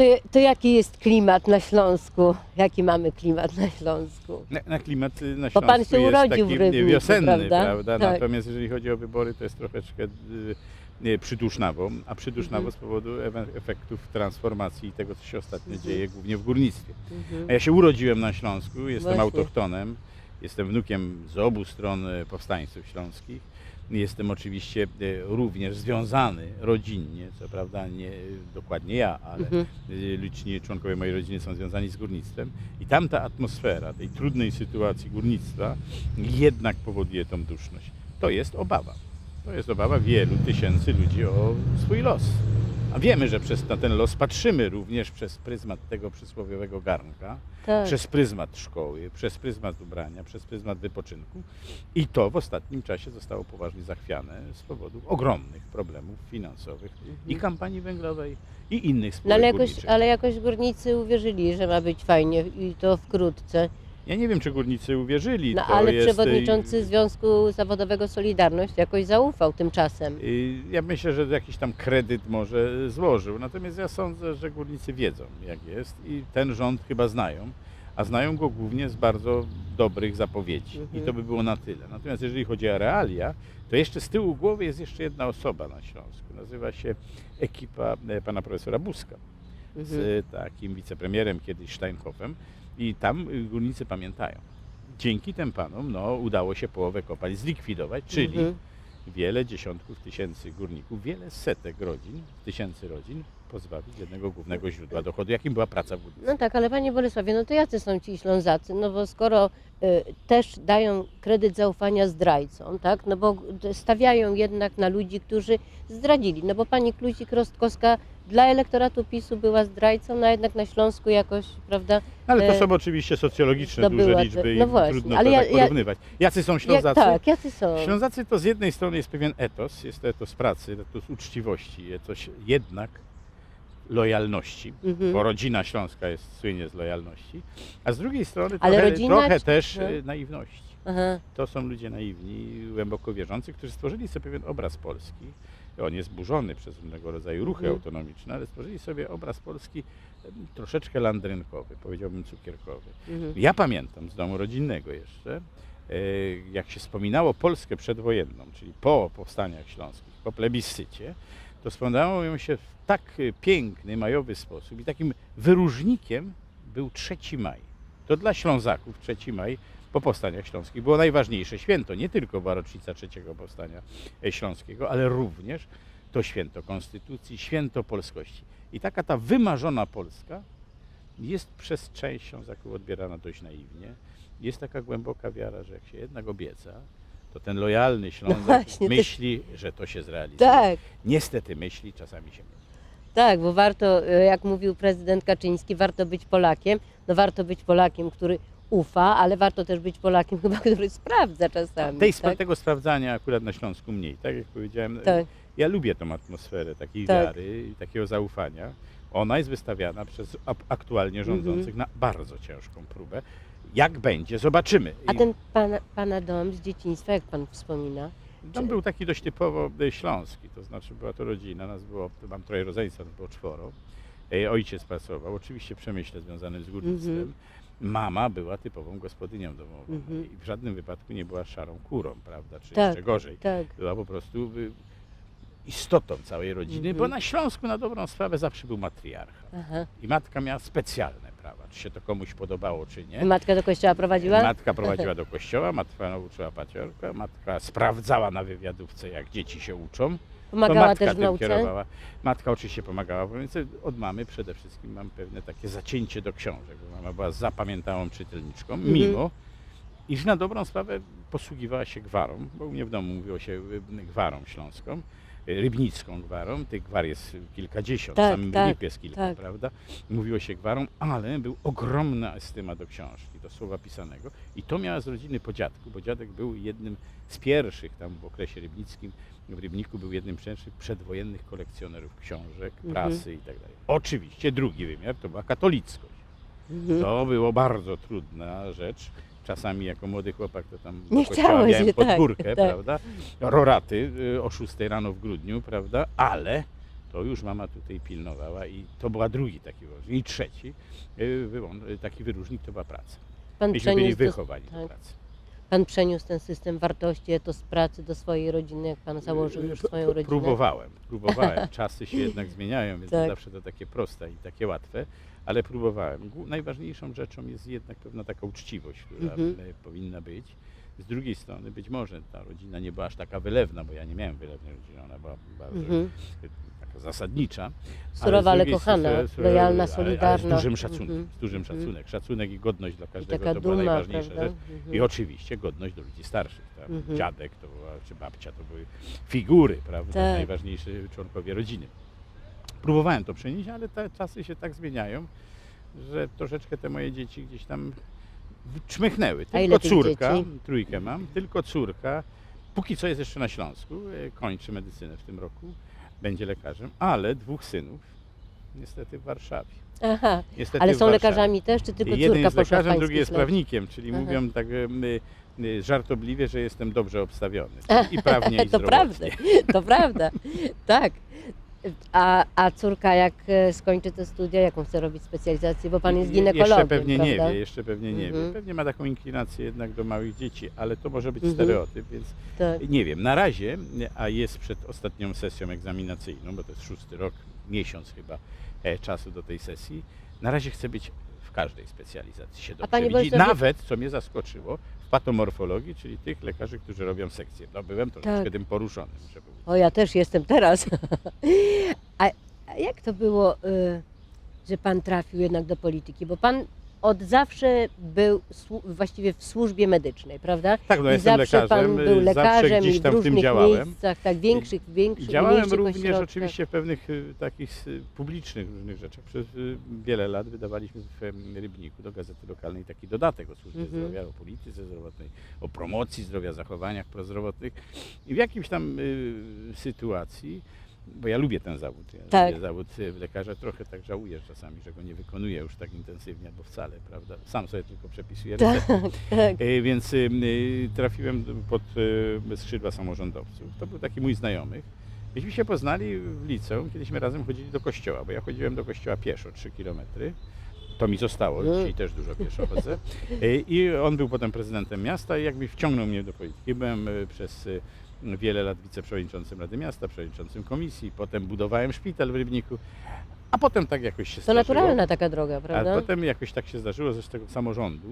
To, to jaki jest klimat na Śląsku? Jaki mamy klimat na Śląsku? Na, na klimat y, na Bo Śląsku pan się jest urodził w taki Rybniku, wiosenny, prawda? prawda? Tak. Natomiast jeżeli chodzi o wybory, to jest troszeczkę y, nie, przydusznawo, a przydusznawo Mhm. z powodu efektów transformacji i tego, co się ostatnio Mhm. dzieje, głównie w górnictwie. Mhm. A ja się urodziłem na Śląsku, jestem Właśnie. autochtonem, jestem wnukiem z obu stron e, powstańców śląskich. Jestem oczywiście e, również związany rodzinnie, co prawda nie e, dokładnie ja, ale Mhm. y, liczni członkowie mojej rodziny są związani z górnictwem i tamta atmosfera tej trudnej sytuacji górnictwa jednak powoduje tą duszność. To jest obawa. To jest obawa wielu tysięcy ludzi o swój los. A wiemy, że przez na ten los patrzymy również przez pryzmat tego przysłowiowego garnka, Tak. przez pryzmat szkoły, przez pryzmat ubrania, przez pryzmat wypoczynku. I to w ostatnim czasie zostało poważnie zachwiane z powodu ogromnych problemów finansowych i kampanii węglowej, i innych No spółek ale, jakoś, ale jakoś górnicy uwierzyli, że ma być fajnie i to wkrótce. Ja nie wiem, czy górnicy uwierzyli. No to ale jest, przewodniczący y, Związku Zawodowego Solidarność jakoś zaufał tymczasem. y, Ja myślę, że jakiś tam kredyt może złożył. Natomiast ja sądzę, że górnicy wiedzą, jak jest i ten rząd chyba znają. A znają go głównie z bardzo dobrych zapowiedzi. Mhm. I to by było na tyle. Natomiast jeżeli chodzi o realia, to jeszcze z tyłu głowy jest jeszcze jedna osoba na Śląsku. Nazywa się ekipa e, pana profesora Buzka. Mhm. z takim wicepremierem kiedyś Steinhoffem i tam górnicy pamiętają. Dzięki tym panom no, udało się połowę kopalń zlikwidować, czyli Mhm. wiele dziesiątków tysięcy górników, wiele setek rodzin, tysięcy rodzin pozbawić jednego głównego źródła dochodu, jakim była praca w górnictwie. No tak, ale panie Bolesławie, no to jacy są ci Ślązacy? No bo skoro y, też dają kredyt zaufania zdrajcom, tak? No bo stawiają jednak na ludzi, którzy zdradzili. No bo pani Kluzik-Rostkowska dla elektoratu PiSu była zdrajcą, no a jednak na Śląsku jakoś, prawda? Ale to e, są oczywiście socjologiczne zdobyła duże liczby i no właśnie, trudno ale to ja- tak ja- porównywać. Jacy są Ślązacy? tak, jacy są? Ślązacy to z jednej strony jest pewien etos, jest to etos pracy, etos uczciwości, etos jednak lojalności, Mhm. bo rodzina śląska jest słynie z lojalności, a z drugiej strony Ale trochę, rodzina trochę też no. e, naiwności. Aha. To są ludzie naiwni, głęboko wierzący, którzy stworzyli sobie pewien obraz Polski. On jest burzony przez różnego rodzaju ruchy Mhm. autonomiczne, ale stworzyli sobie obraz Polski troszeczkę landrynkowy, powiedziałbym cukierkowy. Mhm. Ja pamiętam z domu rodzinnego jeszcze, e, jak się wspominało Polskę przedwojenną, czyli po powstaniach śląskich, po plebiscycie, to ją się w tak piękny, majowy sposób i takim wyróżnikiem był 3 maj. To dla Ślązaków 3 maj po powstaniach śląskich było najważniejsze święto. Nie tylko była rocznica trzeciego powstania e, śląskiego, ale również to święto konstytucji, święto polskości. I taka ta wymarzona Polska jest przez część Ślązaków odbierana dość naiwnie. Jest taka głęboka wiara, że jak się jednak obieca, to ten lojalny Ślązak właśnie, to- myśli, że to się zrealizuje. Tak, Niestety myśli, czasami się myli. tak, bo warto, y, jak mówił prezydent Kaczyński, warto być Polakiem. No warto być Polakiem, który ufa, ale warto też być Polakiem chyba, który sprawdza czasami. Tej, tak? Tego sprawdzania akurat na Śląsku mniej. Tak jak powiedziałem, Tak. ja lubię tą atmosferę takiej Tak. wiary i takiego zaufania. Ona jest wystawiana przez ap- aktualnie Mhm. rządzących na bardzo ciężką próbę. Jak będzie, zobaczymy. A I ten pana, pana dom z dzieciństwa, jak pan wspomina? Tam był taki dość typowo e, śląski, to znaczy była to rodzina, nas było, mam troje rodzeństwa, nas było czworo. E, Ojciec pracował, oczywiście w przemyśle związanym z górnictwem. Mhm. Mama była typową gospodynią domową Mhm. i w żadnym wypadku nie była szarą kurą, prawda, czy Tak. jeszcze gorzej. Tak. Była po prostu y, istotą całej rodziny, Mhm. bo na Śląsku na dobrą sprawę zawsze był matriarcha. Aha. I matka miała specjalne prawa, czy się to komuś podobało, czy nie. Matka do kościoła prowadziła? Matka prowadziła do kościoła, matka nauczyła paciorka, matka sprawdzała na wywiadówce, jak dzieci się uczą. Pomagała matka też w tym nauce? kierowała. Matka oczywiście pomagała, więc od mamy przede wszystkim mam pewne takie zacięcie do książek, bo mama była zapamiętałą czytelniczką, Mhm. mimo iż na dobrą sprawę posługiwała się gwarą, bo u mnie w domu mówiło się y, gwarą śląską, rybnicką gwarą, tych gwar jest kilkadziesiąt, Tak, w samym tak, kilka, tak. prawda? Mówiło się gwarą, ale był ogromna estyma do książki, do słowa pisanego i to miała z rodziny po dziadku, bo dziadek był jednym z pierwszych tam w okresie rybnickim, w Rybniku był jednym z pierwszych przedwojennych kolekcjonerów książek, Mhm. prasy i tak dalej. Oczywiście drugi wymiar to była katolickość. Mhm. To było bardzo trudna rzecz. Czasami jako młody chłopak to tam do Nie chciało miałem się, pod tak, górkę, tak. prawda? Roraty y, o 6 rano w grudniu, prawda? Ale To już mama tutaj pilnowała i to była drugi taki wyróżnik. I trzeci y, y, taki wyróżnik to była praca. Pan Myśmy byli do, wychowani do tak. pracy. pan przeniósł ten system wartości, etos pracy do swojej rodziny, jak pan założył już P- swoją rodzinę. Próbowałem, próbowałem. Czasy się jednak zmieniają, więc Tak. zawsze to takie proste i takie łatwe, ale próbowałem. Najważniejszą rzeczą jest jednak pewna taka uczciwość, która Mhm. e, powinna być. Z drugiej strony być może ta rodzina nie była aż taka wylewna, bo ja nie miałem wylewnej rodziny, ona była bardzo Mhm. e, taka zasadnicza. Surowa, ale drugiej kochana, z- lojalna, ale- solidarna. Ale z dużym szacunkiem, Mhm. z dużym Mhm. szacunek. Szacunek i godność dla każdego to była duma, najważniejsza prawda? rzecz. Mhm. I oczywiście godność do ludzi starszych. Tam Mhm. Dziadek to była, czy babcia to były figury, prawda? Tak. Najważniejsi członkowie rodziny. Próbowałem to przenieść, ale te czasy się tak zmieniają, że troszeczkę te moje dzieci gdzieś tam czmychnęły. Tylko córka, trójkę mam, tylko córka, póki co jest jeszcze na Śląsku, e, kończy medycynę w tym roku, będzie lekarzem, ale dwóch synów niestety w Warszawie. Aha, Niestety ale są lekarzami też, czy tylko Jeden córka jest lekarzem, drugi jest prawnikiem, czyli Aha. mówią tak y, y, żartobliwie, że jestem dobrze obstawiony. I prawnie, i to prawda, to prawda, tak. A, a córka jak e, skończy te studia, jaką chce robić specjalizację, bo pan jest Je- ginekologiem, Jeszcze pewnie prawda? nie wie, jeszcze pewnie nie Mhm. wie. Pewnie ma taką inklinację jednak do małych dzieci, ale to może być Mhm. stereotyp, więc Tak. nie wiem. Na razie, a jest przed ostatnią sesją egzaminacyjną, bo to jest szósty rok, miesiąc chyba e, czasu do tej sesji, na razie chcę być w każdej specjalizacji się dobrze widzi. Bolesławie- Nawet, co mnie zaskoczyło, w patomorfologii, czyli tych lekarzy, którzy robią sekcję. No byłem troszeczkę Tak. tym poruszony, muszę powiedzieć. O, ja też jestem teraz. A, jak to było, y, że pan trafił jednak do polityki? Bo pan od zawsze był właściwie w służbie medycznej, prawda? Tak, no I jestem zawsze lekarzem, pan był y, lekarzem zawsze i gdzieś w tam w tym działałem. miejscach, tak, większych, większych i Działałem również ośrodkach. oczywiście w pewnych y, takich y, publicznych różnych rzeczach. Przez wiele lat wydawaliśmy w Rybniku do gazety lokalnej taki dodatek o służbie Mhm. zdrowia, o polityce zdrowotnej, o promocji zdrowia, zachowaniach prozdrowotnych. I w jakimś tam y, sytuacji, bo ja lubię ten zawód, ja Tak. lubię zawód y, lekarza, trochę tak żałuję czasami, że go nie wykonuję już tak intensywnie albo wcale, prawda? Sam sobie tylko przepisuję recepty. Tak, E, Więc y, trafiłem pod skrzydła samorządowców. To był taki mój znajomy. Myśmy się poznali w liceum, kiedyśmy razem chodzili do kościoła, bo ja chodziłem do kościoła pieszo 3 kilometry. To mi zostało, dzisiaj też dużo pieszo chodzę. E, I on był potem prezydentem miasta i jakby wciągnął mnie do polityki. Byłem przez wiele lat wiceprzewodniczącym Rady Miasta, przewodniczącym komisji, potem budowałem szpital w Rybniku, a potem tak jakoś się to zdarzyło. naturalna taka droga, prawda? A potem jakoś tak się zdarzyło, że z tego samorządu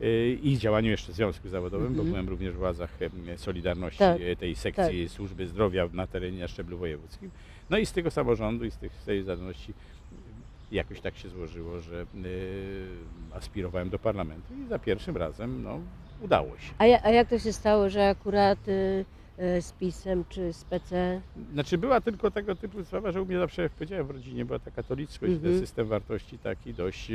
yy, i działaniu jeszcze w Związku Zawodowym, bo Mhm. byłem również w władzach Solidarności, Tak, e, tej sekcji służby zdrowia na terenie na szczeblu wojewódzkim. No i z tego samorządu i z tych, Solidarności jakoś tak się złożyło, że yy, aspirowałem do parlamentu i za pierwszym razem no, udało się. A, ja, a jak to się stało, że akurat y, y, z PiSem czy z PC? Znaczy była tylko tego typu sprawa, że u mnie zawsze, jak powiedziałem, w rodzinie była ta katolickość, Mhm. ten system wartości taki dość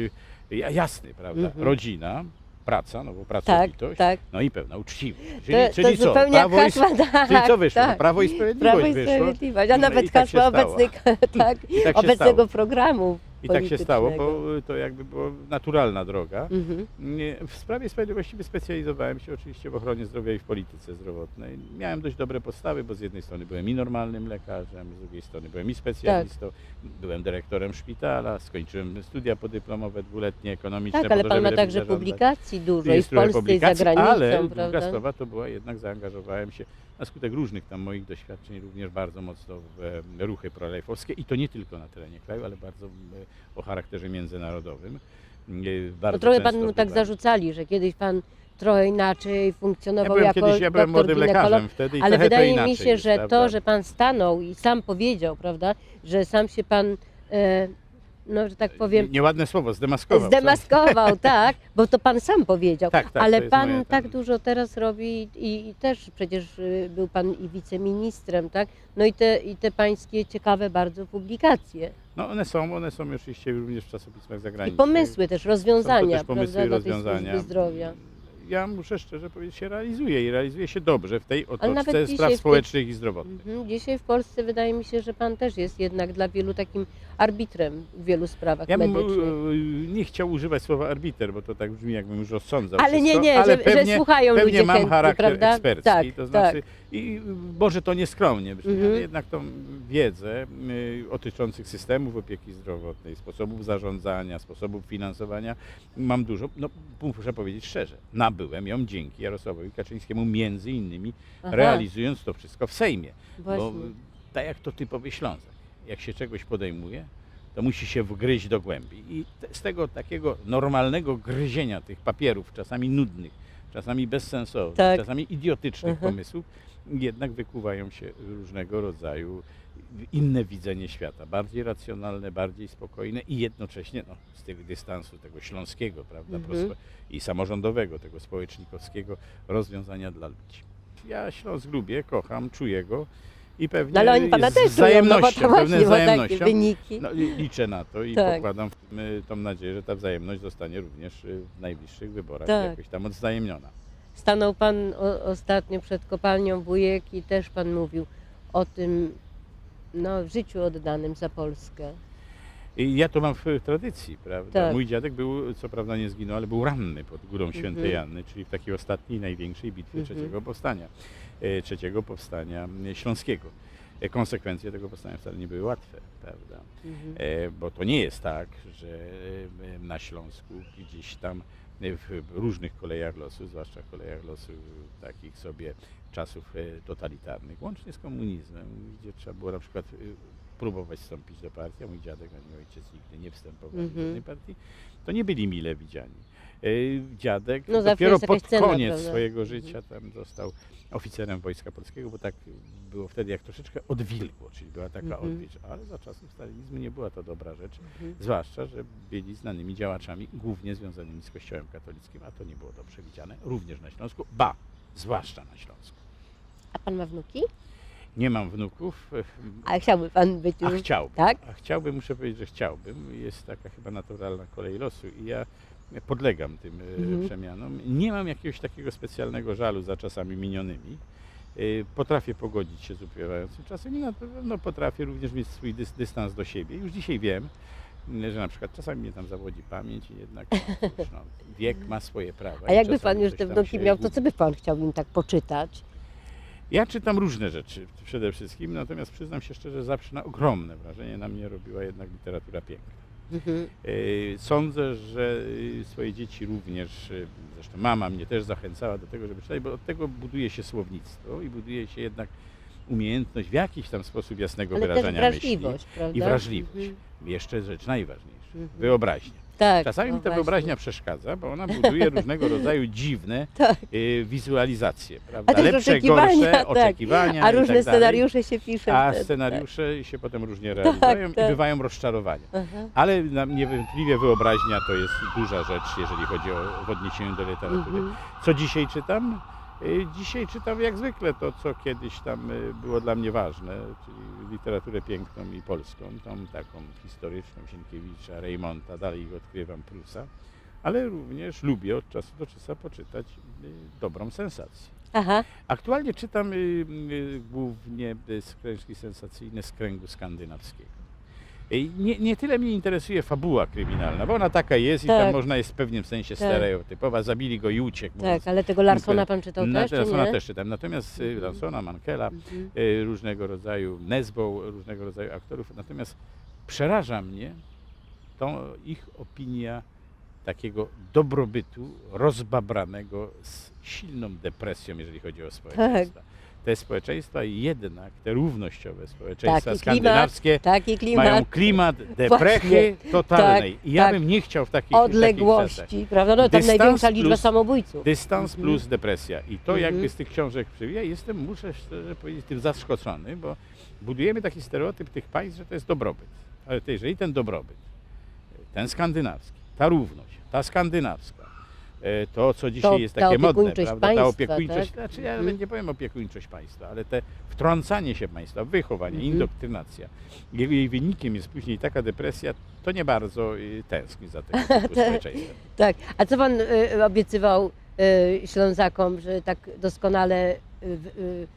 ja- jasny, prawda? Mhm. Rodzina, praca, no bo Tak, pracowitość, tak. no i pewna uczciwość. To, Czyli, czyli to co? Prawo i, hasła, tak, czyli co wyszło? tak. Prawo i Sprawiedliwość Prawo i. Sprawiedliwość, a No i nawet tak hasła tak, I tak obecnego stało. programu I tak się stało, bo to jakby była naturalna droga. Mhm. W sprawie sprawiedliwości wyspecjalizowałem się oczywiście w ochronie zdrowia i w polityce zdrowotnej. Miałem dość dobre podstawy, bo z jednej strony byłem i normalnym lekarzem, z drugiej strony byłem i specjalistą, Tak. byłem dyrektorem szpitala, skończyłem studia podyplomowe długoletnie ekonomiczne. Tak, ale pan ma także publikacji dużo i w Polsce i za granicą, ale druga prawda? sprawa to była jednak zaangażowałem się na skutek różnych tam moich doświadczeń również bardzo mocno w e, ruchy prolejfowskie i to nie tylko na terenie kraju, ale bardzo e, o charakterze międzynarodowym. E, Bo Bardzo trochę często panu tak zarzucali, że kiedyś pan trochę inaczej Ja funkcjonował byłem jako kiedyś, ja byłem młodym lekarzem wtedy i ale trochę wydaje inaczej mi się, że to, że pan stanął i sam powiedział, prawda, że sam się pan, e, no że tak powiem, Nieładne słowo, zdemaskował. zdemaskował, tak, bo to pan sam powiedział. Tak, tak, Ale jest pan moje tak tam- dużo teraz robi i, i też przecież y, był pan i wiceministrem, tak? No i te, i te pańskie ciekawe bardzo publikacje. No one są, one są oczywiście również w czasopismach I zagranicznych. pomysły też, rozwiązania, też pomysły prawda, i dla tej rozwiązania. służby zdrowia. Ja muszę szczerze powiedzieć, się realizuje i realizuje się dobrze w tej otoczce dzisiaj spraw w społecznych i zdrowotnych. Mhm. Dzisiaj w Polsce wydaje mi się, że pan też jest jednak dla wielu takim arbitrem w wielu sprawach Ja bym medycznych. e, nie chciał używać słowa arbiter, bo to tak brzmi, jakbym już rozsądzał Ale nie, wszystko, nie, ale że, pewnie, że słuchają pewnie ludzie mam chętnie, charakter prawda? ekspercki, tak, to znaczy I może to nieskromnie brzmi, Mhm. ale jednak tą wiedzę y, dotyczących systemów opieki zdrowotnej, sposobów zarządzania, sposobów finansowania mam dużo. No, muszę powiedzieć szczerze, nabyłem ją dzięki Jarosławowi Kaczyńskiemu, między innymi Aha, realizując to wszystko w Sejmie. Właśnie. Bo tak jak to typowy Ślązak, jak się czegoś podejmuje, to musi się wgryźć do głębi. I z tego takiego normalnego gryzienia tych papierów, czasami nudnych, czasami bezsensownych, Tak. czasami idiotycznych Mhm. pomysłów, jednak wykuwają się różnego rodzaju inne widzenie świata, bardziej racjonalne, bardziej spokojne i jednocześnie no, z tego dystansu tego śląskiego, prawda, Mhm. prospe- i samorządowego, tego społecznikowskiego rozwiązania dla ludzi. Ja Śląsk lubię, kocham, czuję go i pewnie No ale oni pana z też czują, no bo wzajemnością, to właśnie, pewną bo takie wzajemnością. wyniki. No, li- liczę na to i Tak. pokładam w tym, y, tą nadzieję, że ta wzajemność zostanie również y, w najbliższych wyborach Tak. jakoś tam odwzajemniona. Stanął pan o, ostatnio przed kopalnią Wujek i też pan mówił o tym no, życiu oddanym za Polskę. I ja to mam w tradycji, prawda? Tak. Mój dziadek był, co prawda nie zginął, ale był ranny pod górą Świętej Mhm. Janny, czyli w takiej ostatniej, największej bitwie Mhm. trzeciego powstania, e, trzeciego powstania e, śląskiego. E, Konsekwencje tego powstania wcale nie były łatwe, prawda? Mhm. E, bo to nie jest tak, że na Śląsku gdzieś tam w różnych kolejach losu, zwłaszcza kolejach losu takich sobie czasów totalitarnych, łącznie z komunizmem, gdzie trzeba było na przykład próbować wstąpić do partii, a mój dziadek ani ojciec nigdy nie wstępowali Mhm. do żadnej partii, to nie byli mile widziani. E, Dziadek No, zawsze dopiero jest jakaś pod cena, koniec prawda? swojego Mhm. życia tam został oficerem Wojska Polskiego, bo tak było wtedy jak troszeczkę odwilgło, czyli była taka Mhm. odwilż, ale za czasów stalinizmu nie była to dobra rzecz, Mhm. zwłaszcza, że byli znanymi działaczami, głównie związanymi z Kościołem katolickim, a to nie było dobrze widziane, również na Śląsku, ba, zwłaszcza na Śląsku. A pan ma wnuki? Nie mam wnuków, A chciałby pan być a już... chciałbym. Tak? A chciałbym, muszę powiedzieć, że chciałbym. Jest taka chyba naturalna kolej losu i ja podlegam tym e, Mhm. przemianom. Nie mam jakiegoś takiego specjalnego żalu za czasami minionymi. E, Potrafię pogodzić się z upływającym czasem i na pewno potrafię również mieć swój dys, dystans do siebie. Już dzisiaj wiem, że na przykład czasami mnie tam zawodzi pamięć i jednak no, no, wiek ma swoje prawa. A jakby pan już te wnuki miał, to co by pan chciał im tak poczytać? Ja czytam różne rzeczy przede wszystkim, natomiast przyznam się szczerze, zawsze na ogromne wrażenie na mnie robiła jednak literatura piękna. Mhm. Yy, Sądzę, że yy, swoje dzieci również, yy, zresztą mama mnie też zachęcała do tego, żeby czytać, bo od tego buduje się słownictwo i buduje się jednak umiejętność w jakiś tam sposób jasnego Ale też wyrażania wrażliwość, myśli. prawda? I wrażliwość. Mhm. Jeszcze rzecz najważniejsza, Mhm. wyobraźnia. Tak. Czasami no mi ta właśnie. wyobraźnia przeszkadza, bo ona buduje różnego rodzaju dziwne Tak. yy, wizualizacje, prawda? A też Lepsze, oczekiwania, gorsze, tak. oczekiwania A i tak różne dalej. scenariusze się pisze. A wtedy, scenariusze się potem różnie realizują tak. i bywają rozczarowania. Tak. Aha. Ale na- niewątpliwie wyobraźnia to jest duża rzecz, jeżeli chodzi o w odniesieniu do literatury. Mhm. Co dzisiaj czytam? Y, Dzisiaj czytam jak zwykle to, co kiedyś tam y, było dla mnie ważne, czyli literaturę piękną i polską, tą taką historyczną Sienkiewicza, Reymonta, dalej ich odkrywam Prusa, ale również lubię od czasu do czasu poczytać y, dobrą sensację. Aha. Aktualnie czytam głównie książki sensacyjne z kręgu skandynawskiego. Nie, nie tyle mnie interesuje fabuła kryminalna, bo ona taka jest i Tak. tam można jest w pewnym sensie Tak. stereotypowa. Zabili go i uciekł. mówiąc. Tak, ale tego Larsona pan czytał Na, też, czy Larsona nie? też czytam. Natomiast y, Mhm. Larsona, Mankela, Mhm. y, różnego rodzaju Nesbo, różnego rodzaju aktorów. Natomiast przeraża mnie tą ich opinia takiego dobrobytu rozbabranego z silną depresją, jeżeli chodzi o społeczeństwa. Tak. Te społeczeństwa jednak, te równościowe społeczeństwa Taki skandynawskie Taki klimat mają klimat deprechy totalnej. I ja tak. bym nie chciał w takich takich odległości, prawda? No tam największa liczba plus- samobójców. Dystans Mhm. plus depresja. I to Mhm. jakby z tych książek przywija. Jestem, muszę szczerze powiedzieć, tym zaskoczony, bo budujemy taki stereotyp tych państw, że to jest dobrobyt. Ale jeżeli ten dobrobyt, ten skandynawski, ta równość, ta skandynawska, to co dzisiaj To jest ta takie modne, opiekuńczość prawda? państwa, ta opiekuńczość, tak? znaczy ja Mhm. nawet nie powiem opiekuńczość państwa, ale te wtrącanie się państwa, wychowanie, Mhm. indoktrynacja, jej jej wynikiem jest później taka depresja, to nie bardzo y, tęskni za tego typu społeczeństwem. Tak. A co pan y, obiecywał y, Ślązakom, że tak doskonale y, w- y,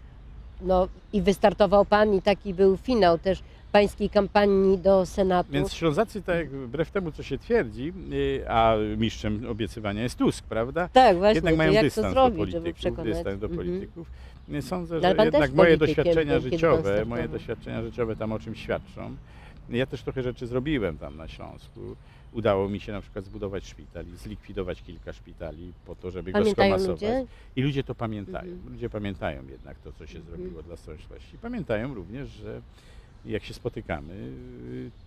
no, i wystartował pan i taki był finał też pańskiej kampanii do Senatu. Więc Ślązacy, tak wbrew temu, co się twierdzi, y, a mistrzem obiecywania jest Tusk, prawda? tak, właśnie, jednak to mają jak to dystans do zrobić, żeby polityków, przekonać? dystans do Mhm. polityków. Nie Sądzę, No, że ale pan jednak moje doświadczenia życiowe, moje doświadczenia życiowe tam o czymś świadczą. Ja też trochę rzeczy zrobiłem tam na Śląsku. Udało mi się na przykład zbudować szpital i zlikwidować kilka szpitali po to, żeby go Pamiętają skomasować. ludzie? I ludzie to pamiętają. Mhm. Ludzie pamiętają jednak to, co się Mhm. zrobiło dla społeczności. Pamiętają również, że jak się spotykamy,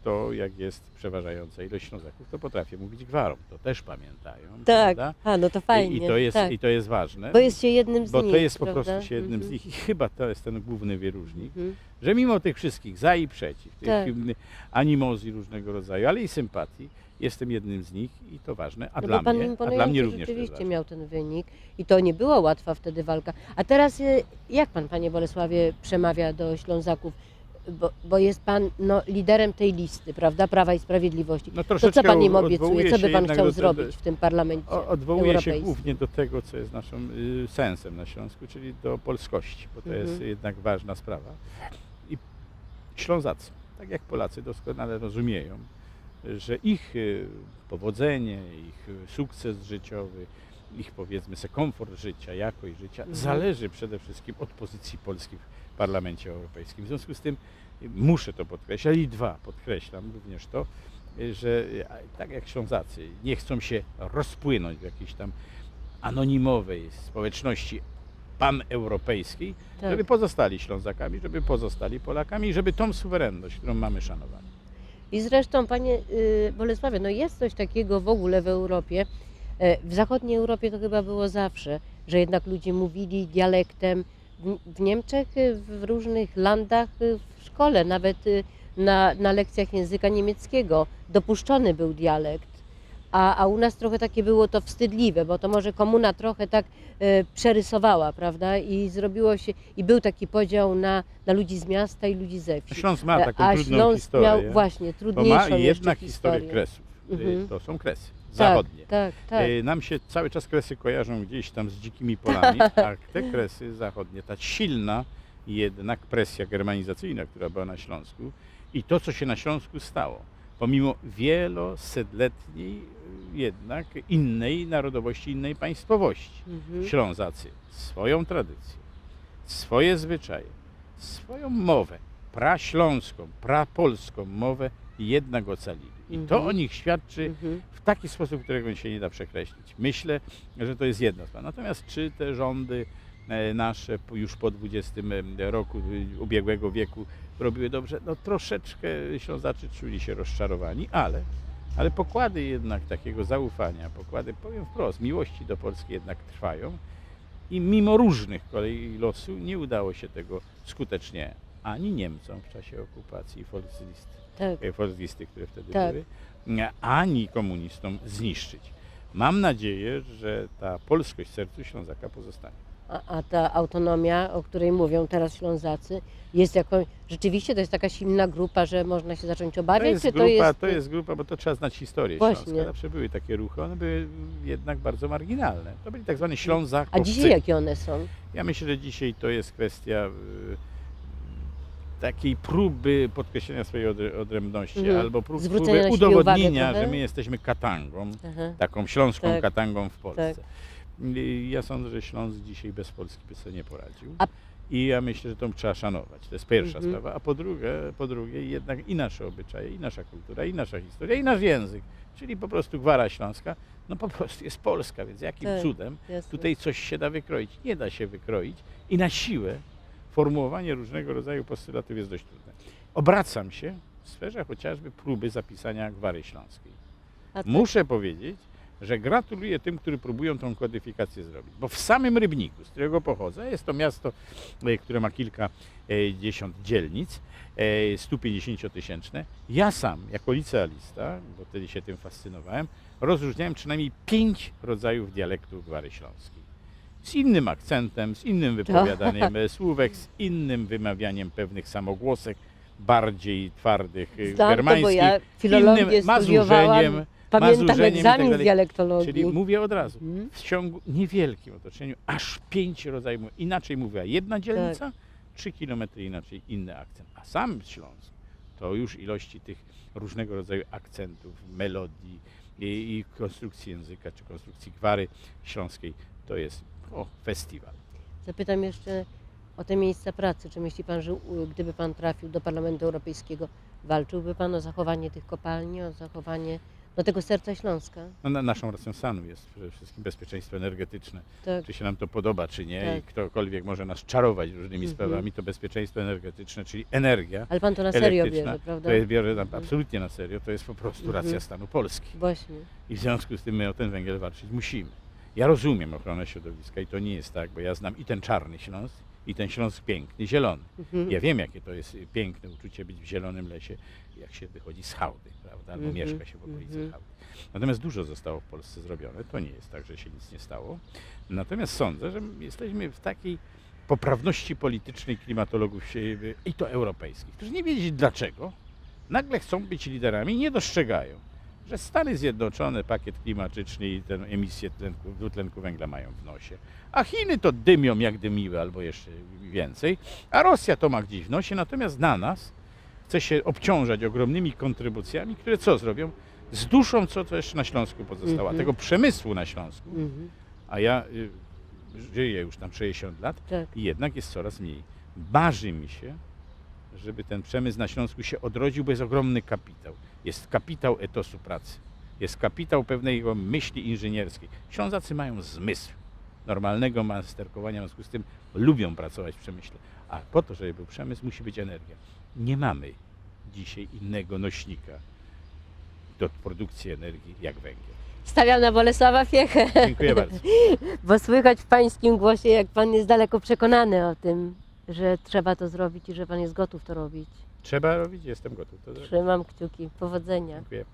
to jak jest przeważająca ilość Ślązaków, to potrafię mówić gwarą. To też pamiętają. Tak, prawda? a no to fajnie. I, i, to jest, tak. I to jest ważne. Bo jest się jednym z bo nich, to jest po prawda? prostu się jednym z Mhm. nich i chyba to jest ten główny wyróżnik, Mhm. że mimo tych wszystkich za i przeciw, tych Tak. mm, animozji różnego rodzaju, ale i sympatii, jestem jednym z nich i to ważne, a No dla bo pan mnie, a dla mnie również rzeczywiście miał ten wynik i to nie była łatwa wtedy walka. A teraz y, jak pan, panie Bolesławie, przemawia do Ślązaków? Bo, bo jest pan no, liderem tej listy, prawda, Prawa i Sprawiedliwości. No To co pan im obiecuje? Co by pan chciał do- zrobić w tym parlamencie odwołuję się głównie do tego, co jest naszym y, sensem na Śląsku, czyli do polskości, bo to Mhm. jest jednak ważna sprawa. I Ślązacy, tak jak Polacy, doskonale rozumieją, że ich y, powodzenie, ich y, sukces życiowy, ich powiedzmy se komfort życia, jakość życia Mhm. zależy przede wszystkim od pozycji Polski w Parlamencie Europejskim. W związku z tym muszę to podkreślać. I dwa, podkreślam również to, że a- tak jak Ślązacy nie chcą się rozpłynąć w jakiejś tam anonimowej społeczności paneuropejskiej, Tak. żeby pozostali Ślązakami, żeby pozostali Polakami żeby tą suwerenność, którą mamy, szanowali. I zresztą, panie y, Bolesławie, no jest coś takiego w ogóle w Europie. E, W zachodniej Europie to chyba było zawsze, że jednak ludzie mówili dialektem. W- Niemczech, y, w różnych landach, y, w szkole, nawet y, na, na lekcjach języka niemieckiego dopuszczony był dialekt. A, a u nas trochę takie było to wstydliwe, bo to może komuna trochę tak e, przerysowała, prawda? I zrobiło się, i był taki podział na, na ludzi z miasta i ludzi ze wsi. Śląsk ma taką A trudną Śląsk historię, miał właśnie trudniejszą ma jeszcze jednak historię historię. kresów. Mhm. To są kresy zachodnie. Tak, tak. Y, Nam się cały czas kresy kojarzą gdzieś tam z dzikimi polami, a te kresy zachodnie, ta silna jednak presja germanizacyjna, która była na Śląsku i to, co się na Śląsku stało, pomimo wielosetletniej y, jednak innej narodowości, innej państwowości. Mhm. Ślązacy swoją tradycję, swoje zwyczaje, swoją mowę, praśląską, prapolską mowę jednak ocalili. I to Mhm. o nich świadczy Mhm. w taki sposób, którego się nie da przekreślić. Myślę, że to jest jedna sprawa. Natomiast czy te rządy e, nasze już po 20 roku y, ubiegłego wieku robiły dobrze? No troszeczkę Ślązacy czuli się rozczarowani, ale, ale pokłady jednak takiego zaufania, pokłady, powiem wprost, miłości do Polski jednak trwają i mimo różnych kolei losu nie udało się tego skutecznie ani Niemcom w czasie okupacji folklisty, Tak. e, folklisty które wtedy Tak. były, ani komunistom zniszczyć. Mam nadzieję, że ta polskość w sercu Ślązaka pozostanie. A, a ta autonomia, o której mówią teraz Ślązacy, jest jakąś, rzeczywiście to jest taka silna grupa, że można się zacząć To obawiać, jest, czy grupa, to jest... to jest grupa, bo to trzeba znać historię Właśnie. Śląska. Zawsze były takie ruchy, one były jednak bardzo marginalne. To byli tak zwani Ślązakowcy. A dzisiaj jakie one są? Ja myślę, że dzisiaj to jest kwestia y, takiej próby podkreślenia swojej odr- odrębności Mhm. albo prób, Zwrócenia próby siebie udowodnienia, uwagę trochę? że my jesteśmy katangą, Aha. taką śląską Tak. katangą w Polsce. Y, Ja sądzę, że Śląsk dzisiaj bez Polski by sobie nie poradził. A- I ja myślę, że to trzeba szanować. To jest pierwsza Mhm. sprawa. A po drugie, po drugie, jednak i nasze obyczaje, i nasza kultura, i nasza historia, i nasz język, czyli po prostu gwara śląska, no po prostu jest Polska, więc jakim Tak. cudem Jasne. tutaj coś się da wykroić? Nie da się wykroić i na siłę formułowanie różnego rodzaju postulatów jest dość trudne. Obracam się w sferze chociażby próby zapisania gwary śląskiej. Muszę powiedzieć, że gratuluję tym, którzy próbują tą kodyfikację zrobić. Bo w samym Rybniku, z którego pochodzę, jest to miasto, e, które ma kilkadziesiąt dzielnic, e, 150-tysięczne. Ja sam, jako licealista, bo wtedy się tym fascynowałem, rozróżniałem przynajmniej pięć rodzajów dialektów gwary śląskiej. Z innym akcentem, z innym wypowiadaniem słówek, z innym wymawianiem pewnych samogłosek, bardziej twardych e, Znam to, bo germańskich, ja filologię innym studiowałam. mazurzeniem, Pamiętam mazurzeniem i egzamin tak z dalej. dialektologii. Czyli mówię od razu, Mhm. w ciągu niewielkim otoczeniu aż pięć rodzajów. Inaczej mówiła jedna dzielnica, Tak. trzy kilometry inaczej inny akcent. A sam Śląsk to już ilości tych różnego rodzaju akcentów, melodii i, i konstrukcji języka, czy konstrukcji gwary śląskiej, to jest o, festiwal. Zapytam jeszcze o te miejsca pracy. Czy myśli Pan, że gdyby Pan trafił do Parlamentu Europejskiego, walczyłby Pan o zachowanie tych kopalni, o zachowanie no, tego serca Śląska? No, na, naszą racją stanu jest przede wszystkim bezpieczeństwo energetyczne. Tak. Czy się nam to podoba, czy nie, Tak. i ktokolwiek może nas czarować różnymi Mhm. sprawami, to bezpieczeństwo energetyczne, czyli energia Ale Pan to na serio bierze, prawda? to jest, biorę na, Mhm. absolutnie na serio, to jest po prostu Mhm. racja stanu Polski. Właśnie. I w związku z tym my o ten węgiel walczyć musimy. Ja rozumiem ochronę środowiska i to nie jest tak, bo ja znam i ten czarny Śląsk, i ten Śląsk piękny, zielony. Mhm. Ja wiem, jakie to jest y, piękne uczucie być w zielonym lesie, jak się wychodzi z hałdy, prawda, albo Mhm, mieszka się w okolicy mhm. hałdy. Natomiast dużo zostało w Polsce zrobione, to nie jest tak, że się nic nie stało. Natomiast sądzę, że jesteśmy w takiej poprawności politycznej klimatologów y, i to europejskich, którzy nie wiedzieć dlaczego nagle chcą być liderami i nie dostrzegają, że Stany Zjednoczone pakiet klimatyczny i tę emisję tlenku, dwutlenku węgla mają w nosie, a Chiny to dymią jak dymiły albo jeszcze więcej, a Rosja to ma gdzieś w nosie, natomiast na nas chce się obciążać ogromnymi kontrybucjami, które co zrobią? Zduszą co to jeszcze na Śląsku pozostało, Mhm. tego przemysłu na Śląsku, Mhm. a ja y, żyję już tam 60 lat Tak. i jednak jest coraz mniej. Marzy mi się, żeby ten przemysł na Śląsku się odrodził, bo jest ogromny kapitał. Jest kapitał etosu pracy. Jest kapitał pewnej jego myśli inżynierskiej. Ślązacy mają zmysł normalnego masterkowania, w związku z tym lubią pracować w przemyśle. A po to, żeby był przemysł, musi być energia. Nie mamy dzisiaj innego nośnika do produkcji energii jak węgiel. Stawiam na Bolesława Fiechę, Dziękuję bardzo. bo słychać w Pańskim głosie, jak Pan jest daleko przekonany o tym, że trzeba to zrobić i że Pan jest gotów to robić. Trzeba robić, jestem gotów to zrobić. Trzymam kciuki. Powodzenia. Dziękuję.